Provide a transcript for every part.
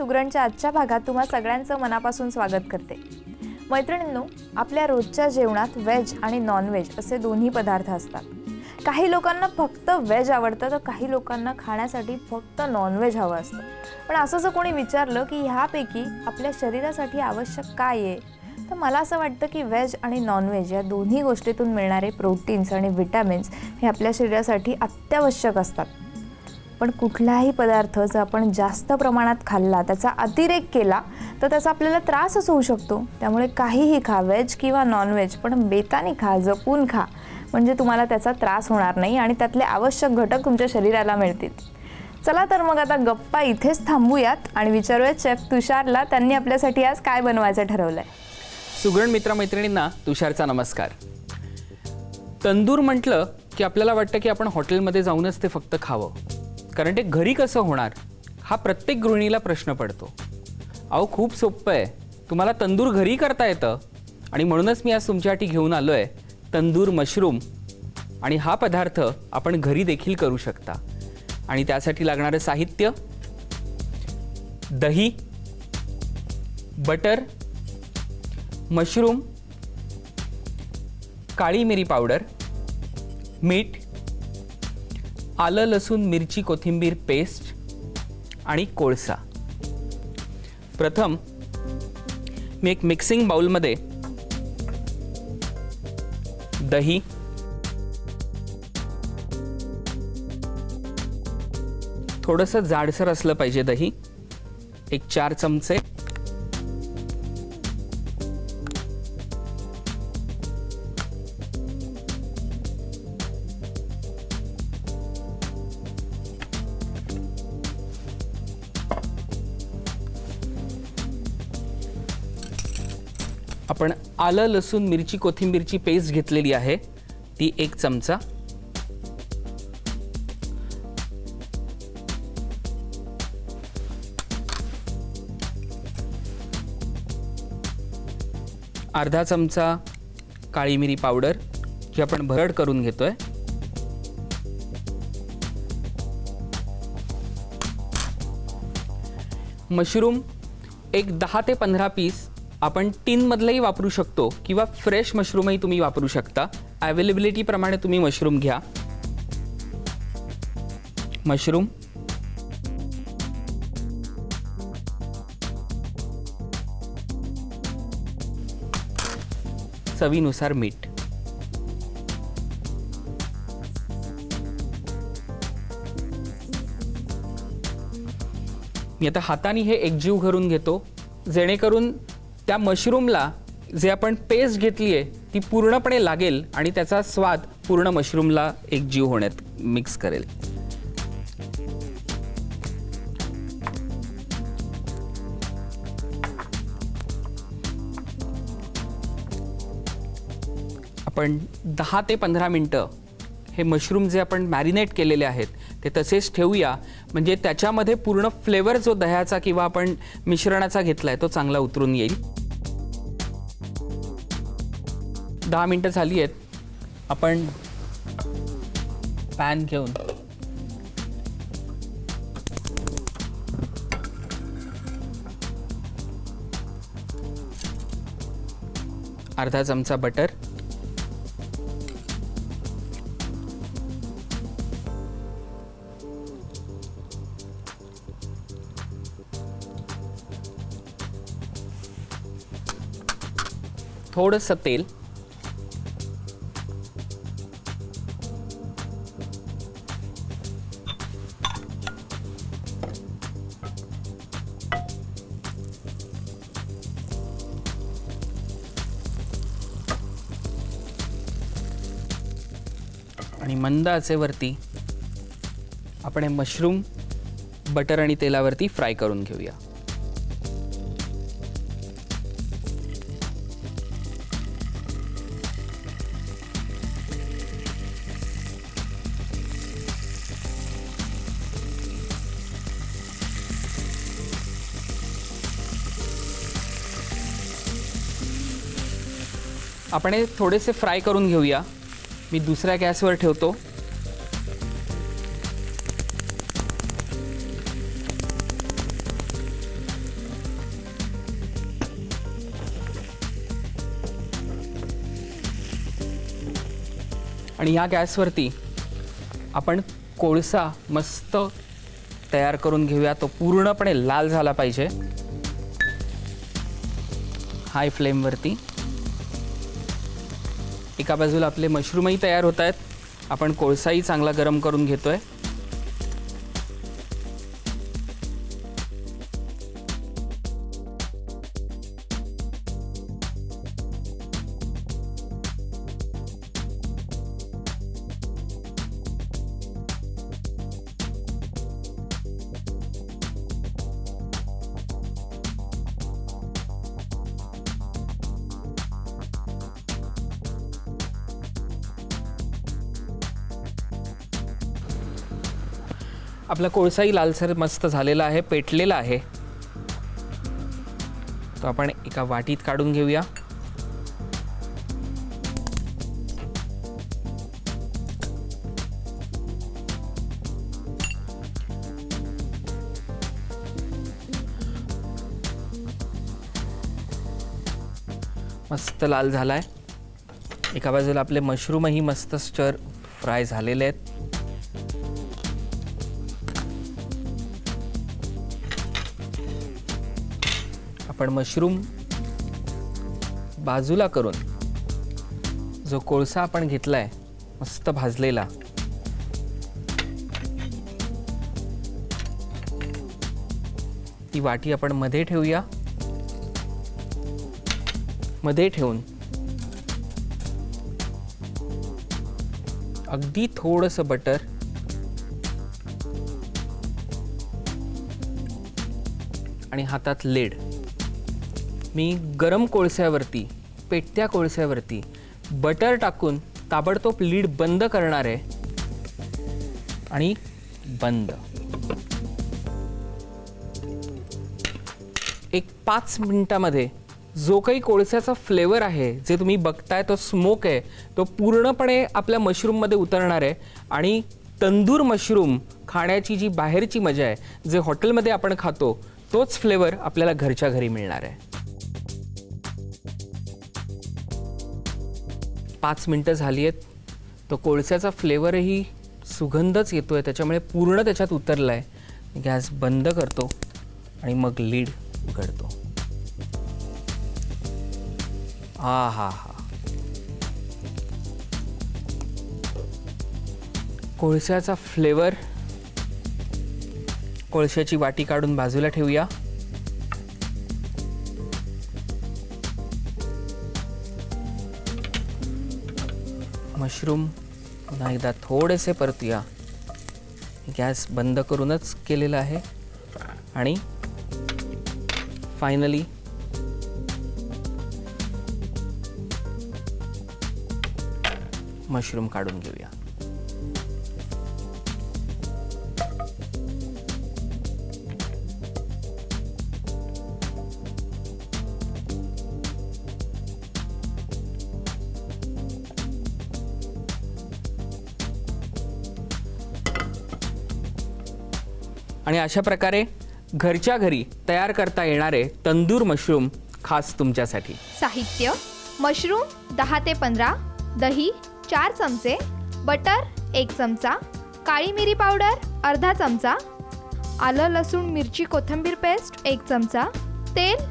सुगरणच्या आजच्या भागात तुम्हा सगळ्यांचं मनापासून स्वागत करते. मैत्रिणींनो आपल्या रोजच्या जेवणात व्हेज आणि नॉनव्हेज असे दोन्ही पदार्थ असतात. काही लोकांना फक्त व्हेज आवडतं तर काही लोकांना खाण्यासाठी फक्त नॉनव्हेज हवं असतं. पण असं जर कोणी विचारलं की ह्यापैकी आपल्या शरीरासाठी आवश्यक काय आहे तर मला असं वाटतं की व्हेज आणि नॉनव्हेज या दोन्ही गोष्टीतून मिळणारे प्रोटीन्स आणि विटॅमिन्स हे आपल्या शरीरासाठी अत्यावश्यक असतात. पण कुठलाही पदार्थ जर आपण जास्त प्रमाणात खाल्ला त्याचा अतिरेक केला तर त्याचा आपल्याला त्रासच होऊ शकतो. त्यामुळे काहीही खा व्हेज किंवा नॉनव्हेज पण बेताने खा जपून खा. म्हणजे तुम्हाला त्याचा त्रास होणार नाही आणि त्यातले आवश्यक घटक तुमच्या शरीराला मिळतील. चला तर मग आता गप्पा इथेच थांबूयात आणि विचारूयात शेफ तुषारला त्यांनी आपल्यासाठी आज काय बनवायचं ठरवलंय. सुगरण मित्रमैत्रिणींना तुषारचा नमस्कार. तंदूर म्हटलं की आपल्याला वाटतं की आपण हॉटेलमध्ये जाऊनच ते फक्त खावं. कारण ते घरी कसं होणार हा प्रत्येक गृहिणीला प्रश्न पडतो. अहो खूप सोपं आहे. तुम्हाला तंदूर घरी करता येतं आणि म्हणूनच मी आज तुमच्यासाठी घेऊन आलो आहे तंदूर मशरूम. आणि हा पदार्थ आपण घरी देखील करू शकता. आणि त्यासाठी लागणारं साहित्य दही बटर मशरूम काळी मिरी पावडर मीठ आलं लसूण मिरची कोथिंबीर पेस्ट आणि कोळसा. प्रथम मी एक मिक्सिंग बाउलमध्ये दही थोडंसं जाडसर असलं पाहिजे दही एक चार चमचे. आपण आलं लसूण मिरची कोथिंबीरची पेस्ट घेतलेली आहे. ती एक चमचा. अर्धा चमचा काळी मिरी पावडर जी आपण भरड करून घेतोय. मशरूम एक दहा ते पंधरा पीस आपण टीनमधलंही वापरू शकतो किंवा फ्रेश मशरूमही तुम्ही वापरू शकता. अवेलेबिलिटीप्रमाणे तुम्ही मशरूम घ्या. मशरूम. चवीनुसार मीठ. मी आता हाताने हे एकजीव करून घेतो. जेणेकरून त्या मशरूमला जे आपण पेस्ट घेतली आहे ती पूर्णपणे लागेल आणि त्याचा स्वाद पूर्ण मशरूमला एक जीव होण्यात मिक्स करेल. आपण दहा ते पंधरा मिनटं हे मशरूम जे आपण मॅरिनेट केलेले आहेत ते तसेच ठेवूया. म्हणजे त्याच्यामध्ये पूर्ण फ्लेवर जो दह्याचा किंवा आपण मिश्रणाचा घेतला आहे तो चांगला उतरून येईल. दहा मिनटं झाली आहेत. आपण पॅन घेऊन. अर्धा चमचा बटर. थोडंसं तेल. आणि मंद आचेवरती आपण हे मशरूम बटर आणि तेलावरती फ्राय करून घेऊया. आपण हे थोडेसे फ्राय करून घेऊया. मी दुसऱ्या गॅसवर ठेवतो. आणि या गॅसवरती आपण कोळसा मस्त तयार करून घेऊया. तो पूर्णपणे लाल झाला पाहिजे. हाय फ्लेमवरती. एका बाजूला आपले मशरूमही तयार होत आहेत. आपण कोळसाही चांगला गरम करून घेतो आहे आपला कोळसाही लालसर मस्त झालेला आहे पेटलेला आहे. तो आपण एका वाटीत काढून घेऊया. मस्त लाल झाला आहे एका बाजूला आपले मशरूमही मस्त स्टर फ्राय झालेले आहेत. पण मशरूम बाजूला करून जो कोळसा आपण घेतलाय मस्त भाजलेला. ती वाटी आपण मध्ये ठेवूया. मध्ये ठेवून अगदी थोडंसं बटर आणि हातात लेड. मी गरम कोळस्यावरती पेटत्या कोळस्यावरती बटर टाकून ताबडतोब लीड बंद करणार आहे. आणि बंद. एक पाच मिनिटामध्ये जो काही कोळस्याचा फ्लेवर आहे जे तुम्ही बघताय तो स्मोक आहे तो पूर्णपणे आपल्या मशरूममध्ये उतरणार आहे. आणि तंदूर मशरूम खाण्याची जी बाहेरची मजा आहे जे हॉटेलमध्ये आपण खातो तोच फ्लेवर आपल्याला घरच्या घरी मिळणार आहे. पाच मिनटं झाली आहेत. तो कोळस्याचा फ्लेवरही सुगंधच येतो आहे त्याच्यामुळे पूर्ण त्याच्यात उतरला आहे गॅस बंद करतो आणि मग लीड उघडतो आ हा हा. कोळस्याचा फ्लेवर कोळशाची वाटी काढून बाजूला ठेवूया. मशरूम पुन्हा एकदा थोडेसे परतूया. गॅस बंद करूनच केलेलं आहे. आणि फायनली मशरूम काढून घेऊया. आणि अशा प्रकारे घरच्या घरी तयार करता येणारे तंदूर मशरूम खास तुमच्यासाठी. साहित्य मशरूम दहा ते पंधरा दही चार चमचे बटर एक चमचा काळी मिरी पावडर अर्धा चमचा आलं लसूण मिरची कोथिंबीर पेस्ट एक चमचा तेल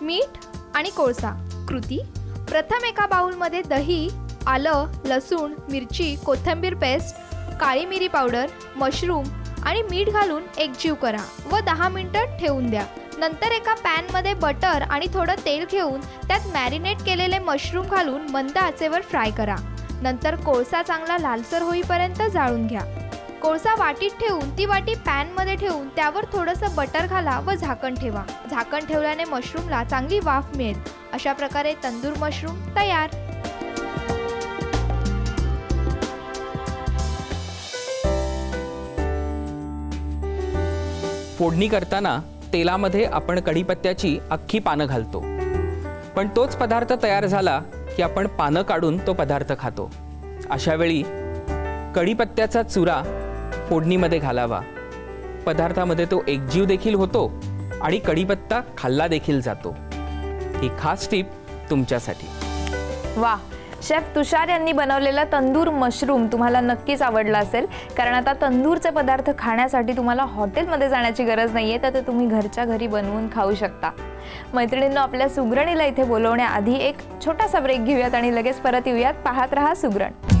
मीठ आणि कोळसा. कृती प्रथम एका बाऊलमध्ये दही आलं लसूण मिरची कोथिंबीर पेस्ट काळी मिरी पावडर मशरूम आणि मीठ घालून एकजीव करा व दहा मिनटं ठेवून द्या. नंतर एका पॅनमध्ये बटर आणि थोडं तेल घेऊन त्यात मॅरिनेट केलेले मशरूम घालून मंद आचेवर फ्राय करा. नंतर कोळसा चांगला लालसर होईपर्यंत जाळून घ्या. कोळसा वाटीत ठेवून ती वाटी पॅनमध्ये ठेवून त्यावर थोडंसं बटर घाला व झाकण ठेवा. झाकण ठेवल्याने मशरूमला चांगली वाफ मिळेल. अशा प्रकारे तंदूर मशरूम तयार. फोडणी करताना तेलामध्ये आपण कढीपत्त्याची अख्खी पानं घालतो. पण तोच पदार्थ तयार झाला की आपण पानं काढून तो पदार्थ खातो. अशा वेळी कढीपत्त्याचा चुरा फोडणीमध्ये घालावा. पदार्थामध्ये तो एकजीव देखील होतो आणि कढीपत्ता खाल्ला देखील जातो. ही खास टीप तुमच्यासाठी. वा शेफ तुषार यांनी बनवलेला तंदूर मशरूम तुम्हाला नक्कीच आवडला असेल. कारण आता तंदूरचे पदार्थ खाण्यासाठी तुम्हाला हॉटेलमध्ये जाण्याची गरज नाही आहे तर ते तुम्ही घरच्या घरी बनवून खाऊ शकता. मैत्रिणींनो आपल्या सुगरणीला इथे बोलवण्याआधी एक छोटासा ब्रेक घेऊयात आणि लगेच परत येऊयात. पाहत रहा सुगरण.